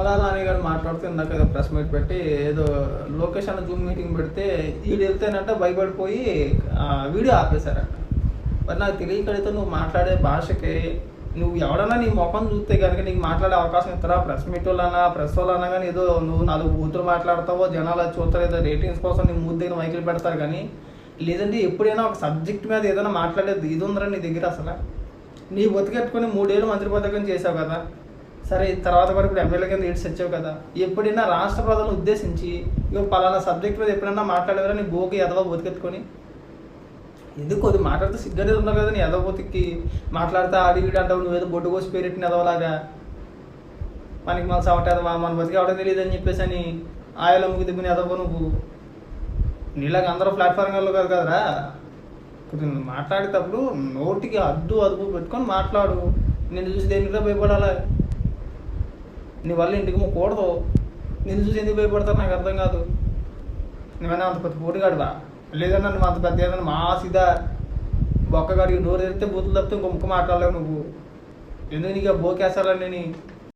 కొడాల గారు మాట్లాడుతూ ఇందాక ఏదో ప్రెస్ మీట్ పెట్టి ఏదో లొకేషన్ జూమ్ మీటింగ్ పెడితే వీడు వెళ్తేనంట భయపడిపోయి వీడియో ఆపేశారంట. మరి నాకు తెలియకడితే నువ్వు మాట్లాడే భాషకి నువ్వు ఎవడన్నా నీ ముఖం చూస్తే కనుక నీకు మాట్లాడే అవకాశం ఇస్తారా? ప్రెస్ మీట్ వాళ్ళనా ప్రెస్ వాళ్ళనా కానీ ఏదో నువ్వు నాలుగు బూతులు మాట్లాడతావో జనాలు అది చూస్తారు ఏదో రేటింగ్స్ కోసం నీ ముందు దగ్గర మైకులు పెడతారు కానీ లేదంటే ఎప్పుడైనా ఒక సబ్జెక్ట్ మీద ఏదైనా మాట్లాడేది ఇది ఉందరా నీ దగ్గర అసలు? నీ బతికెట్టుకొని మూడేళ్ళు మంత్రి పథకం చేసావు కదా సరే తర్వాత కూడా ఇప్పుడు ఎమ్మెల్యే కింద ఏడ్స్ వచ్చావు కదా. ఎప్పుడైనా రాష్ట్ర ప్రజలను ఉద్దేశించి ఇక పలానా సబ్జెక్ట్ మీద ఎప్పుడైనా మాట్లాడేవరా? నీ బోకి ఎదవా బతికెత్తుకొని. ఎందుకు అది మాట్లాడితే సిగ్గనేది ఉన్నారు కదా నీ ఎదవ బతికి. మాట్లాడితే ఆడి వీడి అంటావు నువ్వేదో బొడ్డు కోసి పేరెట్టిన ఎదవలాగా. మనకి మన సవట ఎదవా? మన బతికి అవడం తెలియదు అని చెప్పేసి అని ఆయిల్ అమ్ముకు దిగుని ఎదవ నువ్వు. నీలాగా అందరూ ప్లాట్ఫామ్లో కాదు కదరా. కొద్దిగా మాట్లాడేటప్పుడు నోటికి అద్దు అదుపు పెట్టుకొని మాట్లాడు. నేను చూసి దేనికిరా భయపడాలా? నీ వల్ల ఇంటికి కూడదు. నిన్ను చూసి ఎందుకు భయపడతారు? నాకు అర్థం కాదు. నువ్వైనా అంత పెద్ద పోటుగాడువా లేదన్నా నువ్వు అంత పెద్ద ఏదన్నా మా సీదా బొక్కగాడికి నోరు తెరిస్తే బూతులు తప్పితే ఇంకో ముక్క మాట్లాడలేవు నువ్వు. ఎందుకు నీకు బోకేసాలని